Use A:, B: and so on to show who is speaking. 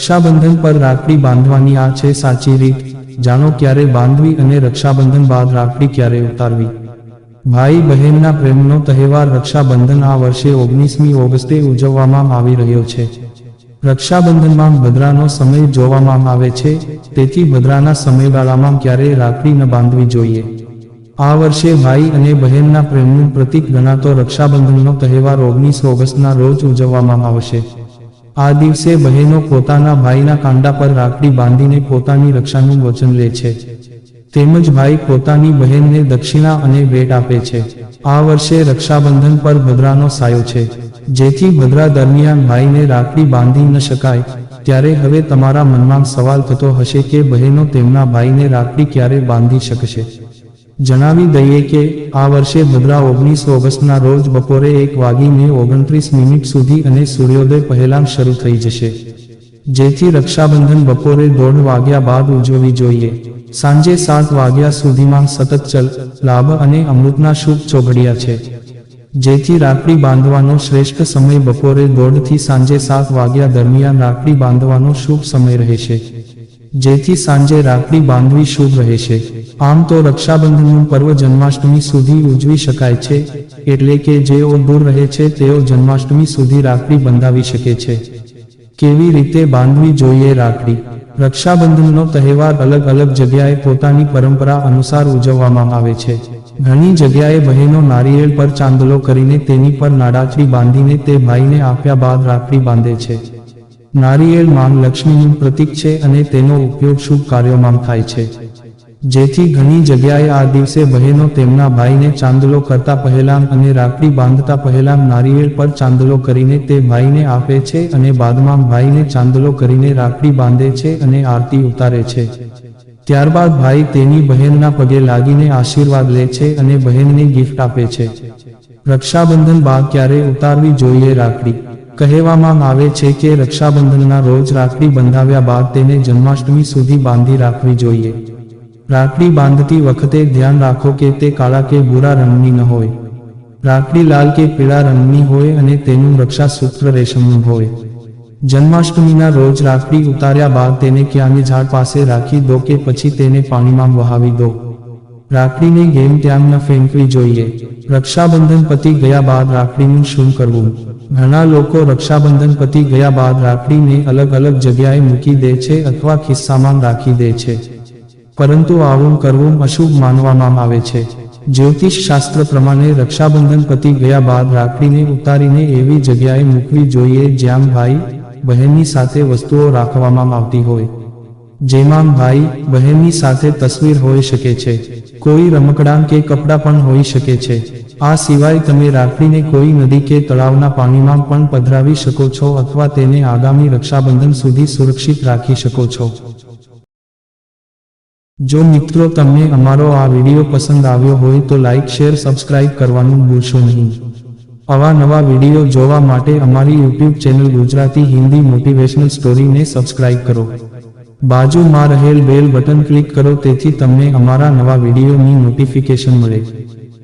A: રક્ષાબંધન પર રાખડી બાંધવાની આ છે સાચી રીત. જાણો ક્યારે બાંધવી અને રક્ષાબંધન બાદ રાખડી ક્યારે ઉતારવી? ભાઈ બહેનના પ્રેમનો તહેવાર રક્ષાબંધન આ વર્ષે ઓગણીસમી ઓગસ્ટે ઉજવવામાં આવી રહ્યો છે. રક્ષાબંધનમાં ભદ્રાનો સમય જોવામાં આવે છે, તેથી ભદ્રાના સમયગાળામાં ક્યારેય રાખડી ન બાંધવી જોઈએ. આ વર્ષે ભાઈ અને બહેનના પ્રેમનું પ્રતીક ગણાતો રક્ષાબંધનનો તહેવાર ઓગણીસ ઓગસ્ટના રોજ ઉજવવામાં આવશે. આ દિવસે બહેનો પોતાના ભાઈના કાંડા પર રાખડી બાંધીને પોતાની રક્ષાનું વચન લે છે. તેમજ ભાઈ પોતાની બહેનને દક્ષિણા અને ભેટ આપે છે. આ વર્ષે રક્ષાબંધન પર ભદ્રાનો સાયો છે. જેથી ભદ્રા દરમિયાન ભાઈને રાખડી બાંધી ન શકાય. ત્યારે હવે તમારા મનમાં સવાલ થતો હશે કે બહેનો તેમના ભાઈને રાખડી ક્યારે બાંધી શકશે? જણાવી દઈએ કે આ વર્ષે ભદ્રા ઓગણીસ ઓગસ્ટના રોજ બપોરે એક વાગીને ઓગણત્રીસ મિનિટ સુધી અને સૂર્યોદય પહેલાં શરૂ થઈ જશે. જેથી રક્ષાબંધન બપોરે દોઢ વાગ્યા બાદ ઉજવવી જોઈએ. સાંજે સાત વાગ્યા સુધીમાં સતત ચલ, લાભ અને અમૃતના શુભ ચોઘડિયા છે. જેથી રાખડી બાંધવાનો શ્રેષ્ઠ સમય બપોરે દોઢથી સાંજે સાત વાગ્યા દરમિયાન રાખડી બાંધવાનો શુભ સમય રહેશે. જેથી સાંજે રાખડી બાંધવી શુભ રહેશે આમ તો રક્ષાબંધનનું પર્વ જન્માષ્ટમી સુધી ઉજવી શકાય છે. એટલે કે જેઓ દૂર રહે છે તેઓ જન્માષ્ટમી સુધી રાખડી બંધાવી શકે છે. કેવી રીતે બાંધવી જોઈએ રાખડી રક્ષાબંધનનો તહેવાર અલગ અલગ જગ્યાએ પોતાની પરંપરા અનુસાર ઉજવવામાં આવે છે. ઘણી જગ્યાએ બહેનો નારિયેળ પર ચાંદલો કરીને તેની પર નાડાચડી બાંધીને તે ભાઈને આપ્યા બાદ રાખડી બાંધે છે. નારિયેળ માંગ લક્ષ્મીનું પ્રતીક છે અને તેનો ઉપયોગ શુભ કાર્યોમાં થાય છે. જેથી ઘણી જગ્યાએ આ દિવસે બહેનો તેમના ભાઈને ચાંદલો કરતા પહેલાં અને રાખડી બાંધતા પહેલાં નારિયેળ પર ચાંદલો કરીને તે ભાઈને આપે છે અને બાદમાં ભાઈને ચાંદલો કરીને રાખડી બાંધે છે અને આરતી ઉતારે છે. ત્યારબાદ ભાઈ તેની બહેનના પગે લાગીને આશીર્વાદ લે છે અને બહેનને ગિફ્ટ આપે છે. રક્ષાબંધન બાદ ક્યારે ઉતારવી જોઈએ રાખડી? કહેવામાં આવે છે કે રક્ષાબંધનના રોજ રાખડી બંધાવ્યા બાદ તેને જન્માષ્ટમી સુધી બાંધી રાખવી જોઈએ. રાખડી બાંધતી વખતે ધ્યાન રાખો કે તે કાળા કે ભૂરા રંગની ન હોય. રાખડી લાલ કે પીળા રંગની હોય અને તેનું રક્ષા સૂત્ર રેશમનું હોય. જન્માષ્ટમીના રોજ રાખડી ઉતાર્યા બાદ તેને ક્યાંની ઝાડ પાસે રાખી દો કે પછી તેને પાણીમાં વહાવી દો. રાખડીને ગેમ ત્યાં ન ફેંકવી જોઈએ. રક્ષાબંધન પતી ગયા બાદ રાખડીનું શું કરવું? ઘણા લોકો રક્ષાબંધન પતી ગયા બાદ રાખડીને અલગ અલગ જગ્યાએ મૂકી દે છે અથવા ખિસ્સામાં રાખી દે છે. પરંતુ આવું કરવું અશુભ માનવામાં આવે છે. જ્યોતિષ શાસ્ત્ર પ્રમાણે રક્ષાબંધન પતી ગયા બાદ રાખડીને ઉતારીને એવી જગ્યાએ મૂકવી જોઈએ જ્યાં ભાઈ, બહેનની સાથે વસ્તુઓ રાખવામાં આવતી હોય. જેમાં ભાઈ, બહેનની સાથે તસવીર હોઈ શકે છે. કોઈ રમકડાં કે કપડાં પણ હોઈ શકે છે. આ સિવાય તમે રાખડીને કોઈ નદી કે તળાવના પાણીમાં પણ પધરાવી શકો છો અથવા તેને આગામી રક્ષાબંધન સુધી સુરક્ષિત રાખી શકો છો. જો મિત્રો તમને અમારો આ વીડિયો પસંદ આવ્યો હોય તો લાઇક શેર, સબસ્ક્રાઇબ કરવાનું ભૂલશો નહીં. આવા નવા વીડિયો જોવા માટે અમારી YouTube channel Gujarati Hindi motivational સ્ટોરીને subscribe કરો. બાજુમાં રહેલ બેલ બટન ક્લિક કરો, તેથી તમને અમારા નવા વિડીયોની નોટિફિકેશન મળે.